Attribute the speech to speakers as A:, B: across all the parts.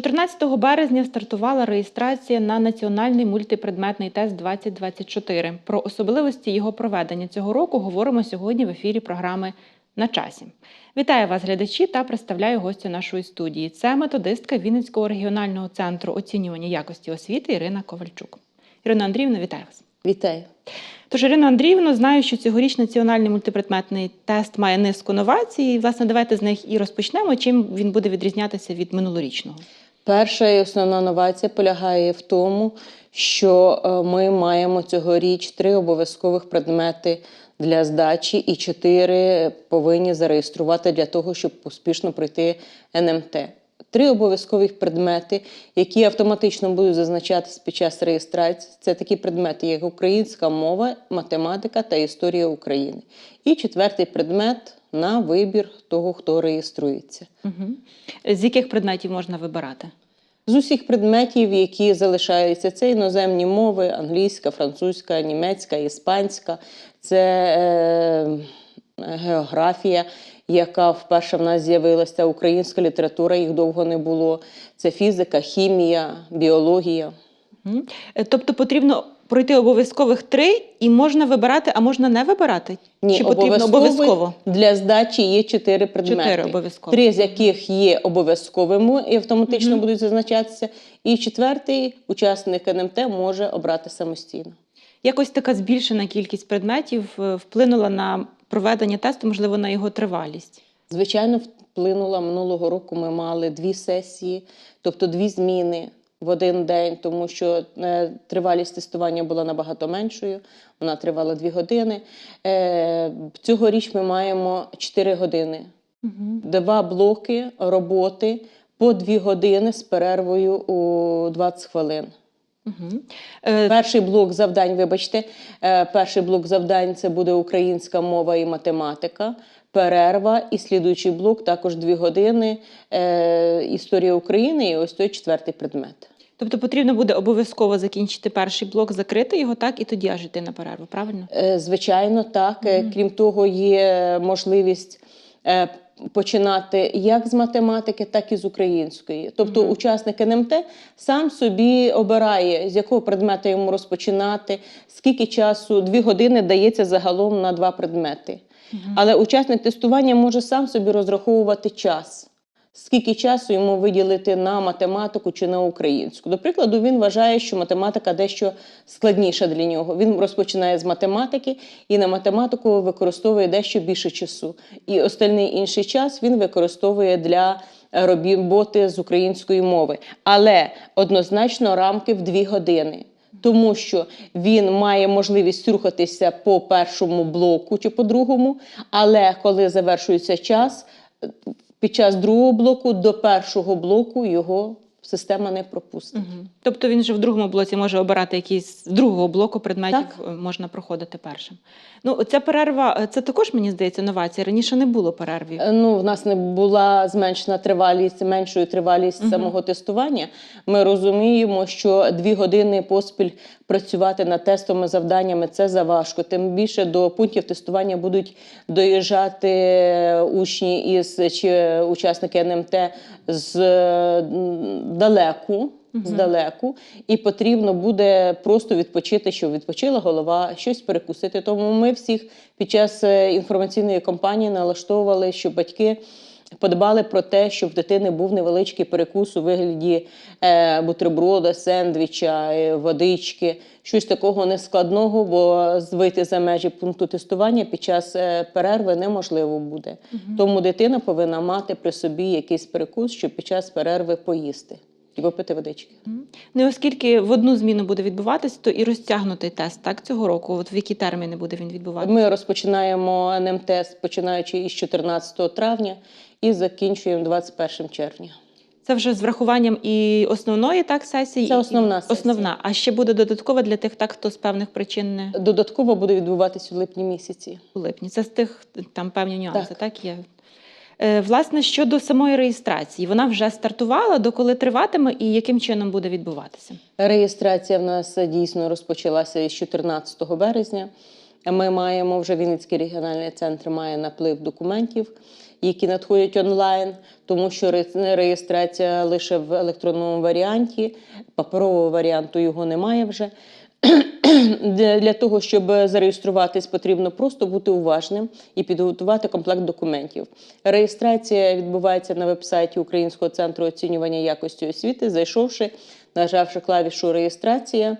A: 14 березня стартувала реєстрація на національний мультипредметний тест 2024. Про особливості його проведення цього року говоримо сьогодні в ефірі програми на часі. Вітаю вас, глядачі, та представляю гостя нашої студії. Це методистка Вінницького регіонального центру оцінювання якості освіти Ірина Ковальчук. Ірина Андріївна, вітаю вас.
B: Вітаю.
A: Тож, Ірина Андріївна, знаю, що цьогоріч національний мультипредметний тест має низку новацій. Власне, давайте з них і розпочнемо. Чим він буде відрізнятися від минулорічного?
B: Перша і основна новація полягає в тому, що е, ми маємо цьогоріч три обов'язкових предмети для здачі, і чотири повинні зареєструвати для того, щоб успішно пройти НМТ. Три обов'язкових предмети, які автоматично будуть зазначатися під час реєстрації. Це такі предмети, як українська мова, математика та історія України. І четвертий предмет на вибір того, хто реєструється.
A: Угу. З яких предметів можна вибирати?
B: З усіх предметів, які залишаються, це іноземні мови: англійська, французька, німецька, іспанська, це е, географія, яка вперше в нас з'явилася, українська література, їх довго не було. Це фізика, хімія, біологія.
A: Е, Тобто потрібно пройти обов'язкових три і можна вибирати, а можна не вибирати? Чи потрібно обов'язково?
B: для здачі є чотири предмети.
A: Чотири обов'язково.
B: Три з яких є обов'язковими і автоматично
A: Мгм.
B: будуть зазначатися. І четвертий учасник НМТ може обрати самостійно.
A: Якось така збільшена кількість предметів е, вплинула на проведення тесту, можливо, на його тривалість.
B: Звичайно, вплинула минулого року. Ми мали дві сесії, тобто дві зміни в один день, тому що е, тривалість тестування була набагато меншою. Вона тривала дві години. Е, цьогоріч ми маємо 4 години. Два блоки роботи по дві години з перервою у 20 хвилин.
A: Угу.
B: Перший блок завдань, вибачте, перший блок завдань це буде українська мова і математика. Перерва і слідуючий блок також дві години. Е, історія України і ось той четвертий предмет.
A: Тобто потрібно буде обов'язково закінчити перший блок, закрити його, так, і тоді аж йти на перерву, правильно?
B: Е, Звичайно, так.
A: Мгм.
B: Крім того, є можливість е, починати як з математики, так і з української. Тобто,
A: Мгм.
B: учасник НМТ сам собі обирає, з якого предмета йому розпочинати, скільки часу, дві години дається загалом на два предмети.
A: Мгм.
B: Але учасник тестування може сам собі розраховувати час. Скільки часу йому виділити на математику чи на українську? До прикладу, він вважає, що математика дещо складніша для нього. Він розпочинає з математики і на математику використовує дещо більше часу. І остальний інший час він використовує для роботи з української мови. Але однозначно рамки в дві години. Тому що він має можливість рухатися по першому блоку чи по другому, але коли завершується час, під час другого блоку до першого блоку його система не пропустить.
A: Мгм. Тобто він же в другому блоці може обирати якийсь з другого блоку предметів,
B: Так.
A: е, можна проходити першим. Ну, ця перерва, е, це також, мені здається, новація. Раніше не було перервів.
B: Е, Ну, в нас не була зменшена тривалість, меншою тривалість
A: Мгм.
B: самого тестування. Ми розуміємо, що дві години поспіль працювати над тестовими завданнями це заважко. Тим більше до пунктів тестування будуть доїжджати учні із чи учасники НМТ з далеку.
A: Мгм.
B: Здалеку, і потрібно буде просто відпочити, щоб відпочила голова, щось перекусити. Тому ми всіх під час е, інформаційної кампанії налаштовували, щоб батьки подбали про те, щоб в дитини був невеличкий перекус у вигляді е, бутерброда, сендвіча, е, водички, щось такого нескладного, бо звити вийти за межі пункту тестування під час е, перерви неможливо буде.
A: Угу.
B: Тому дитина повинна мати при собі якийсь перекус, щоб під час перерви поїсти і попити водички.
A: Мгм. Ну, оскільки в одну зміну буде відбуватись, то і розтягнутий тест так цього року. От в які терміни буде він відбуватися?
B: Ми розпочинаємо НМТ починаючи із 14 травня і закінчуємо 21 червня.
A: Це вже з врахуванням і основної так сесії.
B: Це основна сесія.
A: Основна. А ще буде додаткова для тих, так хто з певних причин не
B: Додатково буде відбуватись у липні місяці.
A: у липні. Це з тих там певні нюанси, так,
B: Так.
A: є. Е, Власне, щодо самої реєстрації, вона вже стартувала, доколи триватиме і яким чином буде відбуватися?
B: Реєстрація в нас е, дійсно розпочалася із 14 березня. Ми маємо вже Вінницький регіональний центр має наплив документів. які надходять онлайн, тому що ре- реєстрація лише в електронному варіанті, паперового варіанту його немає вже. Для того, щоб зареєструватись, потрібно просто бути уважним і підготувати комплект документів. Реєстрація відбувається на веб-сайті Українського центру оцінювання якості освіти. Зайшовши, нажавши клавішу реєстрація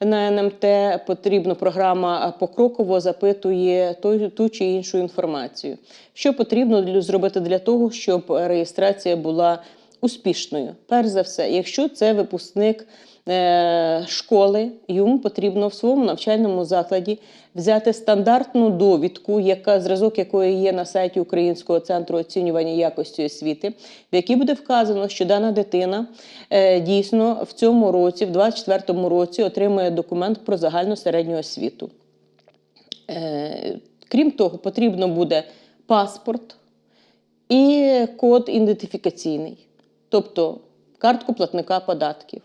B: на НМТ, потрібно програма покроково запитує той- ту чи іншу інформацію. Що потрібно зробити для того, щоб реєстрація була успішною? Перш за все, якщо це випускник школи, йому потрібно в своєму навчальному закладі взяти стандартну довідку, яка зразок якої є на сайті Українського центру оцінювання якості освіти, в якій буде вказано, що дана дитина е, дійсно в цьому році, в 24-му році, отримує документ про загальну середню освіту. Е, Крім того, потрібно буде паспорт і код ідентифікаційний, тобто картку платника податків.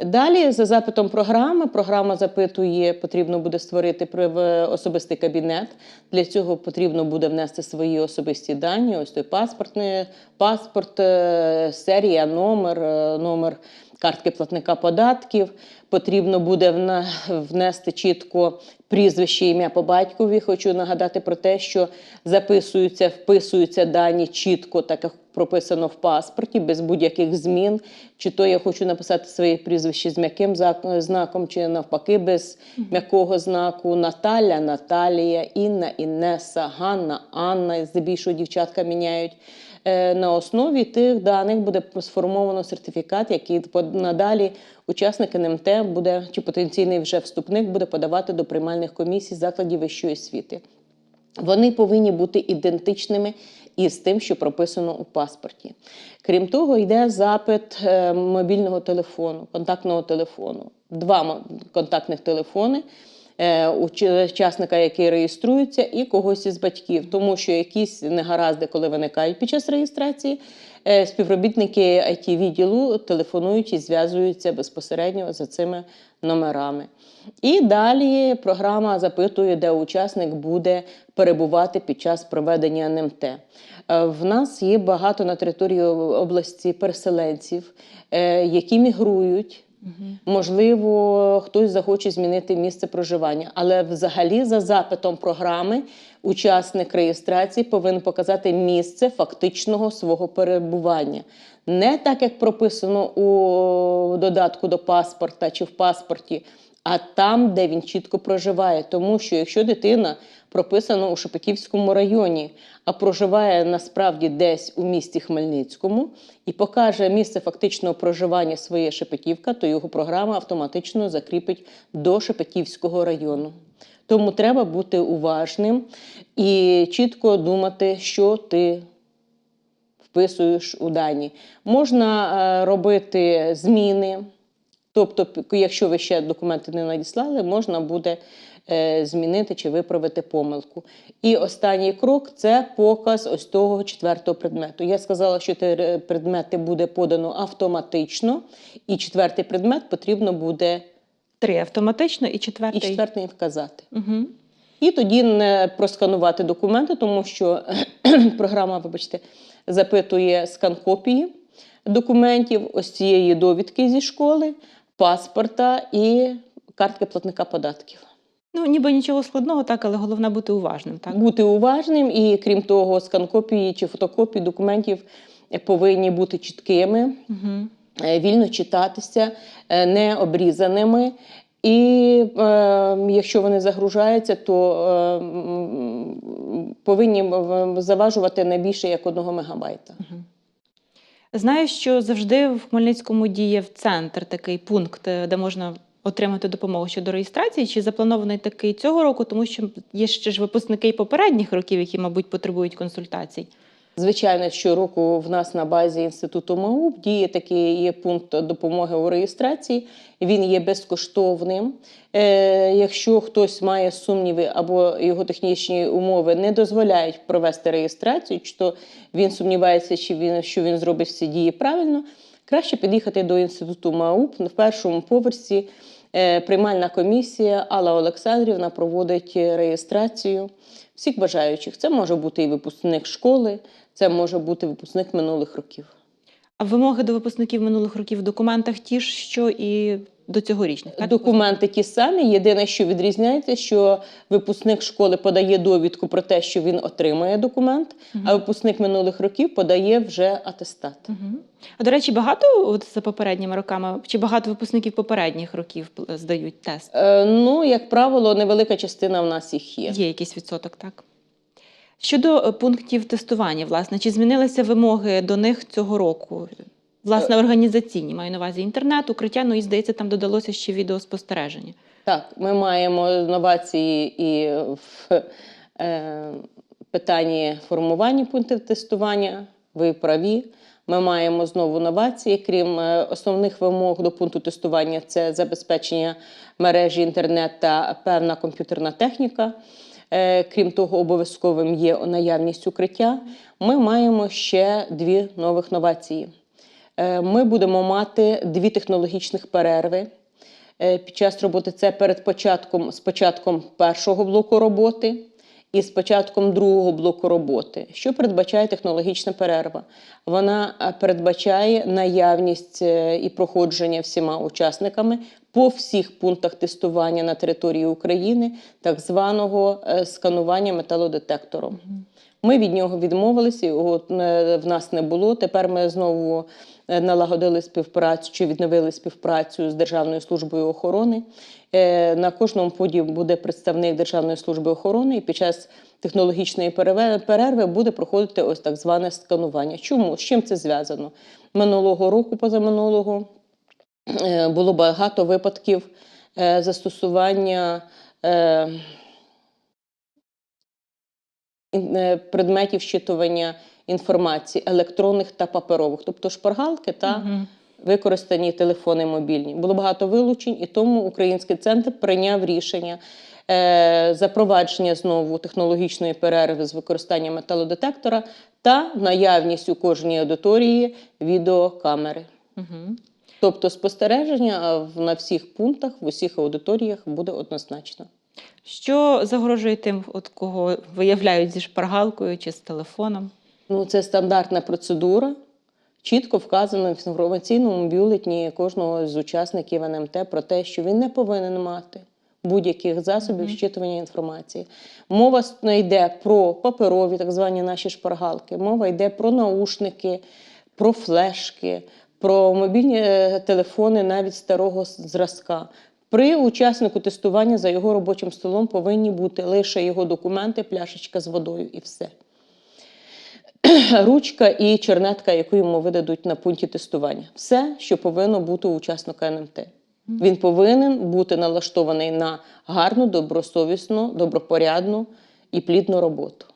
B: Далі, за запитом програми, програма запитує, потрібно буде створити при- особистий кабінет. Для цього потрібно буде внести свої особисті дані. Ось той паспортний паспорт, е, серія, номер, е, номер картки платника податків. Потрібно буде внести чітко прізвище, ім'я по батькові. Хочу нагадати про те, що записуються, вписуються дані чітко, так як прописано в паспорті, без будь-яких змін. Чи то я хочу написати своє прізвище з м'яким знаком, чи навпаки, без м'якого знаку. Наталя, Наталія, Інна, Інеса, Ганна, Анна. Здебільшого дівчатка міняють. Е, На основі тих даних буде сформовано сертифікат, який надалі учасник НМТ буде чи потенційний вже вступник буде подавати до приймальних комісій закладів вищої освіти. Вони повинні бути ідентичними із тим, що прописано у паспорті. Крім того, йде запит е, мобільного телефону, контактного телефону. Два контактних телефони учасника, який реєструється, і когось із батьків, тому що якісь негаразди, коли виникають під час реєстрації, е, співробітники it відділу телефонують і зв'язуються безпосередньо за цими номерами. І далі програма запитує, де учасник буде перебувати під час проведення НМТ. Е, В нас є багато на території області переселенців, е, які мігрують. Можливо, хтось захоче змінити місце проживання, але взагалі за запитом програми учасник реєстрації повинен показати місце фактичного свого перебування. Не так, як прописано у додатку до паспорта чи в паспорті, а там, де він чітко проживає. Тому що якщо дитина прописана у Шепетівському районі, а проживає насправді десь у місті Хмельницькому і покаже місце фактичного проживання своє Шепетівка, то його програма автоматично закріпить до Шепетівського району. Тому треба бути уважним і чітко думати, що ти вписуєш у дані. Можна е, робити зміни. Тобто, якщо ви ще документи не надіслали, можна буде е, змінити чи виправити помилку. І останній крок це показ ось того четвертого предмету. Я сказала, що три предмети буде подано автоматично, і четвертий предмет потрібно буде
A: Три автоматично і четвертий.
B: і четвертий вказати.
A: Угу.
B: І тоді не просканувати документи, тому що програма, вибачте, запитує скан копії документів, ось цієї довідки зі школи, паспорта і картки платника податків.
A: Ну, ніби нічого складного, так, але головне бути уважним. Так?
B: Бути уважним, і крім того, скан копії чи фотокопії документів повинні бути чіткими,
A: Угу.
B: е, вільно читатися, е, не обрізаними. І е, якщо вони загружаються, то е, повинні заважувати не більше як одного мегабайта.
A: Знаю, що завжди в Хмельницькому діє в центр такий пункт, е, де можна отримати допомогу щодо реєстрації. Чи запланований такий цього року, тому що є ще ж випускники попередніх років, які, мабуть, потребують консультацій.
B: Звичайно, щороку в нас на базі інституту МАУП діє такий є пункт допомоги у реєстрації. Він є безкоштовним. Е, якщо хтось має сумніви або його технічні умови не дозволяють провести реєстрацію, чи то він сумнівається, чи він що він зробить всі дії правильно, краще під'їхати до інституту МАУП в першому поверсі. Е, Приймальна комісія Алла Олександрівна проводить реєстрацію всіх бажаючих. Це може бути і випускник школи, це може бути випускник минулих років.
A: А вимоги до випускників минулих років в документах ті ж, що і до цьогорічних. так?
B: Документи ті самі. Єдине, що відрізняється, що випускник школи подає довідку про те, що він отримає документ, а випускник минулих років подає вже атестат.
A: Мгм. А до речі, багато от за попередніми роками, чи багато випускників попередніх років здають тест?
B: Е, ну, як правило, невелика частина в нас їх є.
A: Є якийсь відсоток, так. Щодо е, пунктів тестування, власне, чи змінилися вимоги до них цього року? Власне, організаційні, маю на увазі інтернет, укриття, ну і здається, там додалося ще відеоспостереження.
B: Так, ми маємо новації і в е, питанні формування пунктів тестування. Ви праві. Ми маємо знову новації, крім е, основних вимог до пункту тестування, це забезпечення мережі інтернет та певна комп'ютерна техніка. Е, Крім того, обов'язковим є наявність укриття. Ми маємо ще дві нових новації. Е, Ми будемо мати дві технологічних перерви е, під час роботи. Це перед початком з початком першого блоку роботи і з початком другого блоку роботи. Що передбачає технологічна перерва? Вона е, передбачає наявність і проходження всіма учасниками по всіх пунктах тестування на території України так званого сканування металодетектором. Ми від нього відмовилися, його в нас не було. Тепер ми знову налагодили співпрацю чи відновили співпрацю з Державною службою охорони. Е, На кожному поді буде представник Державної служби охорони, і під час технологічної перерви буде проходити ось так зване сканування. Чому? З чим це зв'язано? Минулого року, позаминулого, е, було багато випадків е, застосування. е, е, предметів щитування інформації електронних та паперових, тобто шпаргалки та
A: Мгм.
B: використані телефони мобільні. Було багато вилучень, і тому український центр прийняв рішення е, запровадження знову технологічної перерви з використанням металодетектора та наявність у кожній аудиторії відеокамери.
A: Мгм.
B: Тобто спостереження на всіх пунктах, в усіх аудиторіях буде однозначно.
A: Що загрожує тим, от кого виявляють зі шпаргалкою чи з телефоном?
B: Ну, це стандартна процедура, чітко вказано в інформаційному бюлетні кожного з учасників НМТ про те, що він не повинен мати будь-яких засобів
A: Мгм.
B: щитування інформації. Мова с- йде про паперові, так звані наші шпаргалки, мова йде про наушники, про флешки, про мобільні е, телефони навіть старого зразка. При учаснику тестування за його робочим столом повинні бути лише його документи, пляшечка з водою і все ручка і чернетка, яку йому видадуть на пункті тестування. Все, що повинно бути у учасника НМТ. Він повинен бути налаштований на гарну, добросовісну, добропорядну і плідну роботу.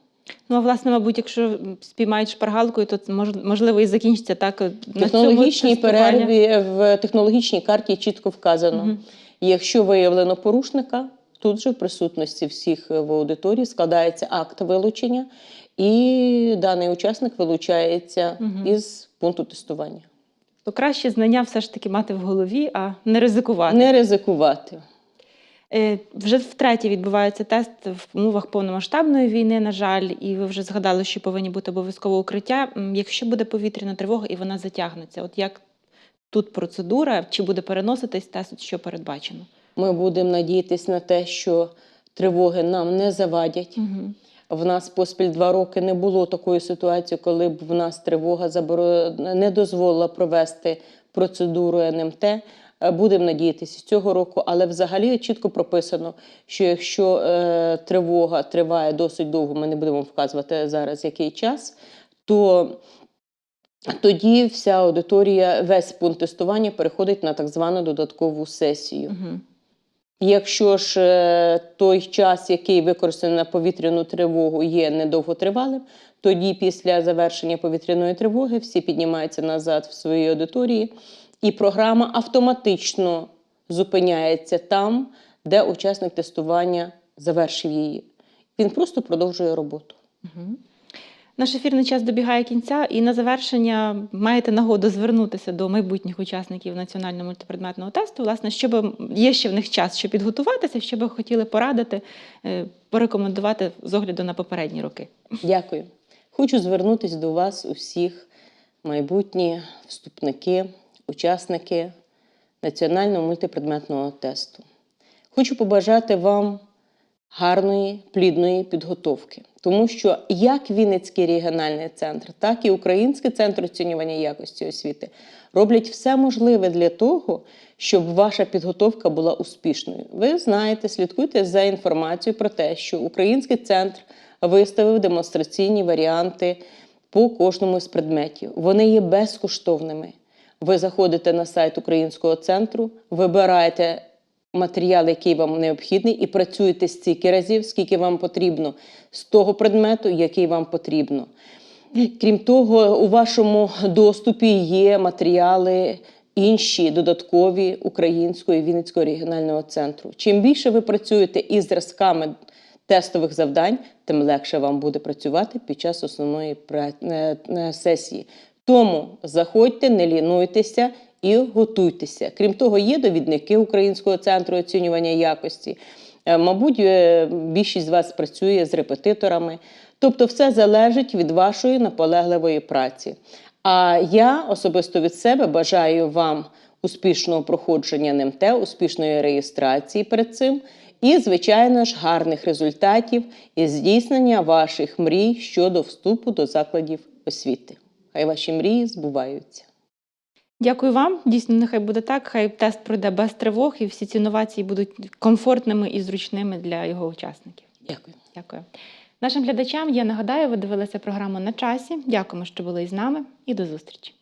A: Ну, а власне, мабуть, якщо спіймають шпаргалкою, то можливо і закінчиться так.
B: В технологічній перерві в технологічній карті чітко вказано:
A: Мгм.
B: якщо виявлено порушника, тут же в присутності всіх в аудиторії складається акт вилучення, і даний учасник вилучається
A: Мгм.
B: із пункту тестування.
A: То краще знання все ж таки мати в голові, а не ризикувати.
B: Не ризикувати.
A: Е, Вже втретє відбувається тест в умовах повномасштабної війни, на жаль, і ви вже згадали, що повинні бути обов'язково укриття. Якщо буде повітряна тривога і вона затягнеться, от як тут процедура, чи буде переноситись тест, що передбачено?
B: Ми будемо надіятися на те, що тривоги нам не завадять.
A: Угу.
B: В нас поспіль два роки не було такої ситуації, коли б в нас тривога не дозволила провести процедуру НМТ. Е, Будемо надіятися цього року, але взагалі чітко прописано, що якщо е, тривога триває досить довго, ми не будемо вказувати зараз який час, то тоді вся аудиторія, весь пункт тестування переходить на так звану додаткову сесію.
A: Угу.
B: Якщо ж е, той час, який використаний на повітряну тривогу, є недовготривалим, тоді після завершення повітряної тривоги всі піднімаються назад в свої аудиторії, і програма автоматично зупиняється там, де учасник тестування завершив її. Він просто продовжує роботу.
A: Угу. Наш ефірний час добігає кінця, і на завершення маєте нагоду звернутися до майбутніх учасників національного мультипредметного тесту. Власне, щоб є ще в них час, щоб підготуватися, що би хотіли порадити, е, порекомендувати з огляду на попередні роки.
B: Дякую. Хочу звернутися до вас усіх, майбутні вступники, учасники національного мультипредметного тесту. Хочу побажати вам гарної, плідної підготовки, тому що як Вінницький регіональний центр, так і Український центр оцінювання якості освіти роблять все можливе для того, щоб ваша підготовка була успішною. Ви знаєте, слідкуйте за інформацією про те, що Український центр виставив демонстраційні варіанти по кожному з предметів. Вони є безкоштовними. Ви заходите на сайт Українського центру, вибираєте матеріал, який вам необхідний, і працюєте стільки разів, скільки вам потрібно, з того предмету, який вам потрібно. Крім того, у вашому доступі є матеріали інші додаткові українського і Вінницького регіонального центру. Чим більше ви працюєте із зразками тестових завдань, тим легше вам буде працювати під час основної е, е, сесії. Тому заходьте, не лінуйтеся і готуйтеся. Крім того, є довідники Українського центру оцінювання якості. Е, Мабуть, е, більшість з вас працює з репетиторами. Тобто, все залежить від вашої наполегливої праці. А я особисто від себе бажаю вам успішного проходження НМТ, успішної реєстрації перед цим. І, звичайно ж, гарних результатів і здійснення ваших мрій щодо вступу до закладів освіти. Хай ваші мрії збуваються.
A: Дякую вам. Дійсно, нехай буде так. Хай тест пройде без тривог, і всі ці новації будуть комфортними і зручними для його учасників.
B: Дякую.
A: Дякую. Нашим глядачам я нагадаю, ви дивилися програму на часі. Дякуємо, що були із нами, і до зустрічі.